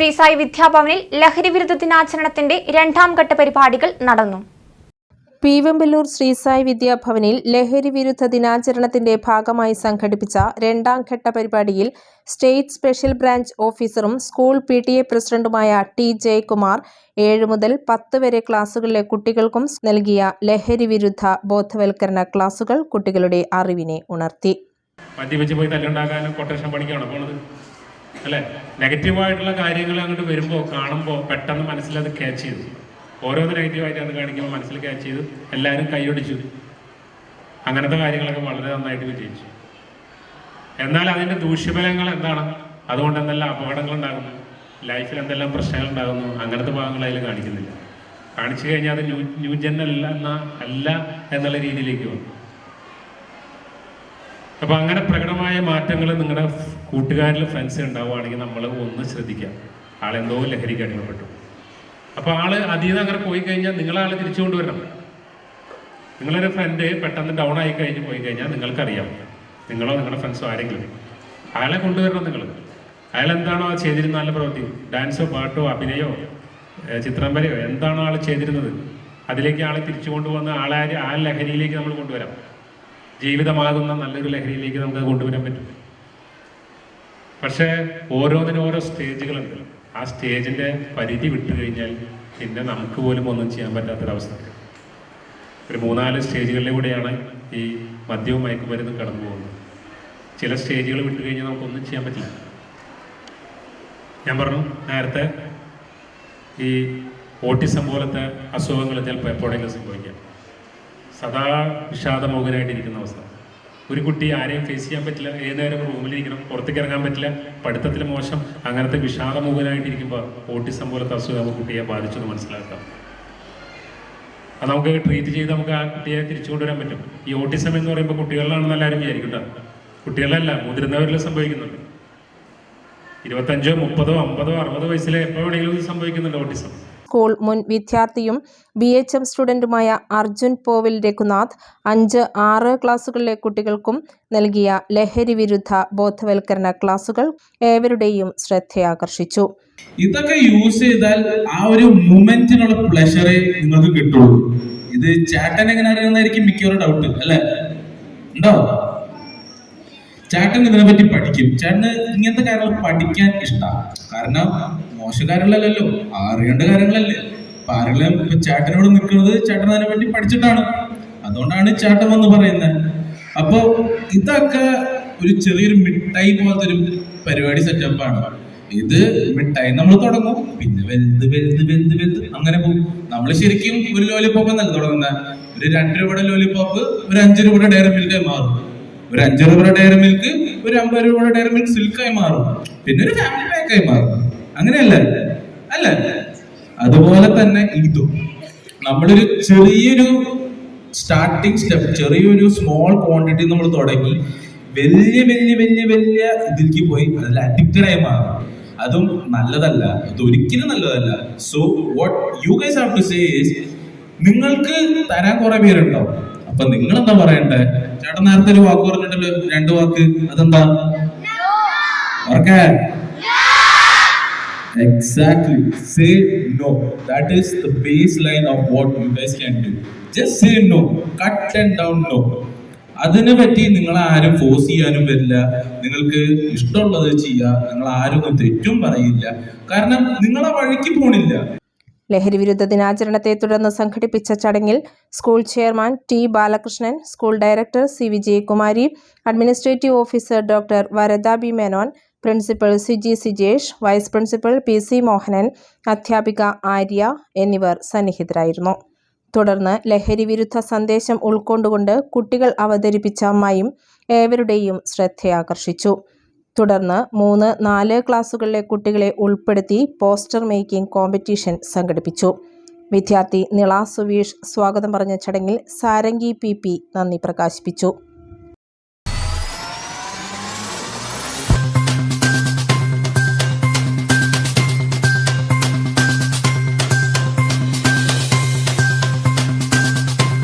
ശ്രീ സായി വിദ്യാഭവനിൽ ലഹരി വിരുദ്ധ ദിനാചരണത്തിന്റെ രണ്ടാം ഘട്ട പരിപാടികൾ നടന്നു. പീവമ്പല്ലൂർ ശ്രീസായി വിദ്യാഭവനിൽ ലഹരി വിരുദ്ധ ദിനാചരണത്തിന്റെ ഭാഗമായി സംഘടിപ്പിച്ച രണ്ടാം ഘട്ട പരിപാടിയിൽ സ്റ്റേറ്റ് സ്പെഷ്യൽ ബ്രാഞ്ച് ഓഫീസറും സ്കൂൾ പി ടി എ പ്രസിഡന്റുമായ ടി ജയകുമാർ ഏഴ് മുതൽ പത്ത് വരെ ക്ലാസുകളിലെ കുട്ടികൾക്കും നൽകിയ ലഹരി വിരുദ്ധ ബോധവൽക്കരണ ക്ലാസുകൾ കുട്ടികളുടെ അറിവിനെ ഉണർത്തി. അല്ലേ? നെഗറ്റീവായിട്ടുള്ള കാര്യങ്ങൾ അങ്ങോട്ട് വരുമ്പോൾ കാണുമ്പോൾ പെട്ടെന്ന് മനസ്സിലത് ക്യാച്ച് ചെയ്തു. ഓരോന്ന് അത് കാണിക്കുമ്പോൾ മനസ്സിൽ ക്യാച്ച് ചെയ്തു. എല്ലാവരും കൈയൊടിച്ചു. അങ്ങനത്തെ കാര്യങ്ങളൊക്കെ വളരെ നന്നായിട്ട് വിജയിച്ചു. എന്നാൽ അതിന്റെ ദൂഷ്യഫലങ്ങൾ എന്താണ്? അതുകൊണ്ട് എന്തെല്ലാം അപകടങ്ങൾ ഉണ്ടാകുന്നു? ലൈഫിൽ എന്തെല്ലാം പ്രശ്നങ്ങൾ ഉണ്ടാകുന്നു? അങ്ങനത്തെ ഭാഗങ്ങൾ അതിൽ കാണിക്കുന്നില്ല. കാണിച്ചു കഴിഞ്ഞാൽ അത് ന്യൂ ന്യൂ ജെൻ അല്ല എന്ന അല്ല എന്നുള്ള രീതിയിലേക്ക് വന്നു. അപ്പൊ അങ്ങനെ പ്രകടമായ മാറ്റങ്ങൾ നിങ്ങളുടെ കൂട്ടുകാരിൽ ഫ്രണ്ട്സ് ഉണ്ടാവുകയാണെങ്കിൽ നമ്മൾ ഒന്ന് ശ്രദ്ധിക്കാം. ആളെന്തോ ലഹരിക്ക് അടിമപ്പെട്ടു അപ്പൊ ആൾ അതീതം അങ്ങനെ പോയി കഴിഞ്ഞാൽ നിങ്ങളാളെ തിരിച്ചു കൊണ്ടുവരണം. നിങ്ങളൊരു ഫ്രണ്ട് പെട്ടെന്ന് ഡൗൺ ആയി കഴിഞ്ഞ് പോയി കഴിഞ്ഞാൽ നിങ്ങൾക്കറിയാം. നിങ്ങളോ നിങ്ങളുടെ ഫ്രണ്ട്സോ ആരെങ്കിലും. അയാളെ കൊണ്ടുവരണം നിങ്ങൾ അയാൾ എന്താണോ ചെയ്തിരുന്ന നല്ല പ്രവൃത്തി ഡാൻസോ പാട്ടോ അഭിനയോ ചിത്രം വരെയോ എന്താണോ ആൾ ചെയ്തിരുന്നത്? അതിലേക്ക് ആളെ തിരിച്ചു കൊണ്ടുവന്ന് ആളെ ആ ലഹരിയിലേക്ക് നമ്മൾ കൊണ്ടുവരാം. ജീവിതമാകുന്ന നല്ലൊരു ലഹരിയിലേക്ക് നമുക്ക് കൊണ്ടുവരാൻ പറ്റും. പക്ഷേ ഓരോന്നിനും ഓരോ സ്റ്റേജുകളുണ്ട്. ആ സ്റ്റേജിന്റെ പരിധി വിട്ടു കഴിഞ്ഞാൽ പിന്നെ നമുക്ക് പോലും ഒന്നും ചെയ്യാൻ പറ്റാത്തൊരവസ്ഥ. ഒരു മൂന്നാൽ സ്റ്റേജുകളിലൂടെയാണ് ഈ മദ്യവും മയക്കുമരുന്നും കടന്നു പോകുന്നത്. ചില സ്റ്റേജുകൾ വിട്ടു കഴിഞ്ഞാൽ നമുക്കൊന്നും ചെയ്യാൻ പറ്റില്ല. ഞാൻ പറഞ്ഞു നേരത്തെ ഈ ഓട്ടിസം പോലത്തെ അസുഖങ്ങൾ ചിലപ്പോൾ എപ്പോഴെങ്കിലും സംഭവിക്കാം. സദാ വിഷാദമോഹനായിട്ടിരിക്കുന്ന അവസ്ഥ. ഒരു കുട്ടി ആരെയും ഫേസ് ചെയ്യാൻ പറ്റില്ല ഏതായാലും റൂമിലിരിക്കണം പുറത്തേക്ക് ഇറങ്ങാൻ പറ്റില്ല പഠിത്തത്തിൽ മോശം അങ്ങനത്തെ വിഷാദമോഹനായിട്ടിരിക്കുമ്പോൾ ഓട്ടിസം പോലത്തെ അസുഖം നമുക്ക് കുട്ടിയെ ബാധിച്ചെന്ന് മനസ്സിലാക്കാം. അത് നമുക്ക് ട്രീറ്റ് ചെയ്ത് നമുക്ക് ആ കുട്ടിയെ തിരിച്ചു കൊണ്ടുവരാൻ പറ്റും. ഈ ഓട്ടിസം എന്ന് പറയുമ്പോൾ കുട്ടികളിലാണെന്ന് എല്ലാവരും വിചാരിക്കും കേട്ടോ കുട്ടികളിലല്ല മുതിർന്നവരിൽ സംഭവിക്കുന്നുണ്ട്. ഇരുപത്തഞ്ചോ മുപ്പതോ അമ്പതോ അറുപതോ വയസ്സിലെ എപ്പോൾ വേണമെങ്കിലും ഇത് സംഭവിക്കുന്നുണ്ട് ഓട്ടിസം. സ്കൂൾ മുൻ വിദ്യാർത്ഥിയും ബി എച്ച് എം സ്റ്റുഡന്റുമായ അർജുൻ പോവിൽ രഘുനാഥ് അഞ്ച് ആറ് ക്ലാസ്സുകളിലെ കുട്ടികൾക്കും നൽകിയ ലഹരി വിരുദ്ധ ബോധവൽക്കരണ ക്ലാസുകൾ ഏവരുടെയും ശ്രദ്ധയാകർഷിച്ചു. ഇതൊക്കെ യൂസ് ചെയ്താൽ ആ ഒരു മൂമെന്റിനുള്ള പ്ലഷറെ നിങ്ങൾക്ക് കിട്ടുള്ളൂ. ഇത് ചേട്ടൻ എങ്ങനെ അറിയുന്നതായിരിക്കും മിക്കവാറും ഡൗട്ട് അല്ലേ? ഉണ്ടോ? ചേട്ടൻ ഇതിനെ പറ്റി പഠിക്കും. ചേട്ടന് ഇങ്ങനത്തെ കാര്യങ്ങൾ പഠിക്കാൻ ഇഷ്ടമാണ് കാരണം മോശം കാര്യങ്ങളല്ലല്ലോ. അറിയേണ്ട കാര്യങ്ങളല്ലേ. അപ്പൊ ആരെങ്കിലും ഇപ്പൊ ചേട്ടനോട് നിൽക്കുന്നത് ചേട്ടൻ അതിനെ പറ്റി പഠിച്ചിട്ടാണ്. അതുകൊണ്ടാണ് ചേട്ടൻ വന്ന് പറയുന്നത്. അപ്പോ ഇതൊക്കെ ഒരു ചെറിയൊരു മിഠായി പോലത്തെ ഒരു പരിപാടി സെറ്റപ്പാണ് ഇത് മിഠായി നമ്മൾ തുടങ്ങും. പിന്നെ വലുത് വലുത് വലുത് വലുത് അങ്ങനെ പോകും. നമ്മൾ ശരിക്കും ഒരു ലോലിപ്പോപ്പ് എന്നല്ല തുടങ്ങുന്നത്. ഒരു രണ്ട് രൂപയുടെ ലോലിപ്പോപ്പ് ഒരു അഞ്ച് രൂപയുടെ ഡയറി മിൽക്കായി മാറും. ഒരു അഞ്ച് രൂപയുടെ ഡയറി മിൽക്ക് ഒരു അമ്പത് രൂപയുടെ ഡയറി മിൽക്ക് സിൽക്കായി മാറും. പിന്നെ ഒരു ഫാമിലി പാക്കായി മാറും. അങ്ങനെയല്ല. അല്ല. അതുപോലെ തന്നെ ഇതും. നമ്മളൊരു ചെറിയൊരു സ്റ്റാർട്ടിങ് സ്റ്റെപ്പ് ചെറിയൊരു സ്മോൾ ക്വാണ്ടിറ്റി നമ്മൾ തുടങ്ങി വലിയ വലിയ വലിയ വലിയ ഇതിലേക്ക് പോയി അതിൽ അഡിക്റ്റഡ് ആയി മാറും. അതും നല്ലതല്ല. അത് ഒരിക്കലും നല്ലതല്ല. So what you guys have to say നിങ്ങൾക്ക് തരാൻ കുറെ പേരുണ്ടാവും അപ്പൊ നിങ്ങൾ എന്താ പറയണ്ടേ ചേട്ടൻ നേരത്തെ ഒരു വാക്ക് പറഞ്ഞിട്ടല്ലോ രണ്ട് വാക്ക് അതെന്താ ഓർക്കേ Exactly. Say no. That is the baseline of what you guys can do. Just say no. Cut and down no. അതിനെ പറ്റി നിങ്ങൾ ആരും ഫോഴ്സ് ചെയ്യാനും വരില്ല നിങ്ങൾക്ക് ഇഷ്ടമുള്ളത് ചെയ്യുക നിങ്ങൾ ആരും തെറ്റും പറയില്ല കാരണം നിങ്ങളെ വഴിക്ക് പോണില്ല ലഹരി വിരുദ്ധ ദിനാചരണത്തെ തുടർന്ന് സംഘടിപ്പിച്ച ചടങ്ങിൽ school chairman T Balakrishnan school director C Vijayakumari administrative officer doctor Varada B Menon principal Siji Sijesh vice principal P C Mohanan അധ്യാപിക ആര്യ എന്നിവർ സന്നിഹിതരായിരുന്നു. തുടർന്ന് ലഹരി വിരുദ്ധ സന്ദേശം ഉൾക്കൊണ്ടുകൊണ്ട് കുട്ടികൾ അവതരിപ്പിച്ച മയും ഏവരുടെയും ശ്രദ്ധയാകർഷിച്ചു. തുടർന്ന് മൂന്ന് നാല് ക്ലാസ്സുകളിലെ കുട്ടികളെ ഉൾപ്പെടുത്തി പോസ്റ്റർ മേക്കിംഗ് കോമ്പറ്റീഷൻ സംഘടിപ്പിച്ചു. വിദ്യാർത്ഥി നിള സുവീഷ് സ്വാഗതം പറഞ്ഞ ചടങ്ങിൽ സാരംഗി പി പി നന്ദി പ്രകാശിപ്പിച്ചു.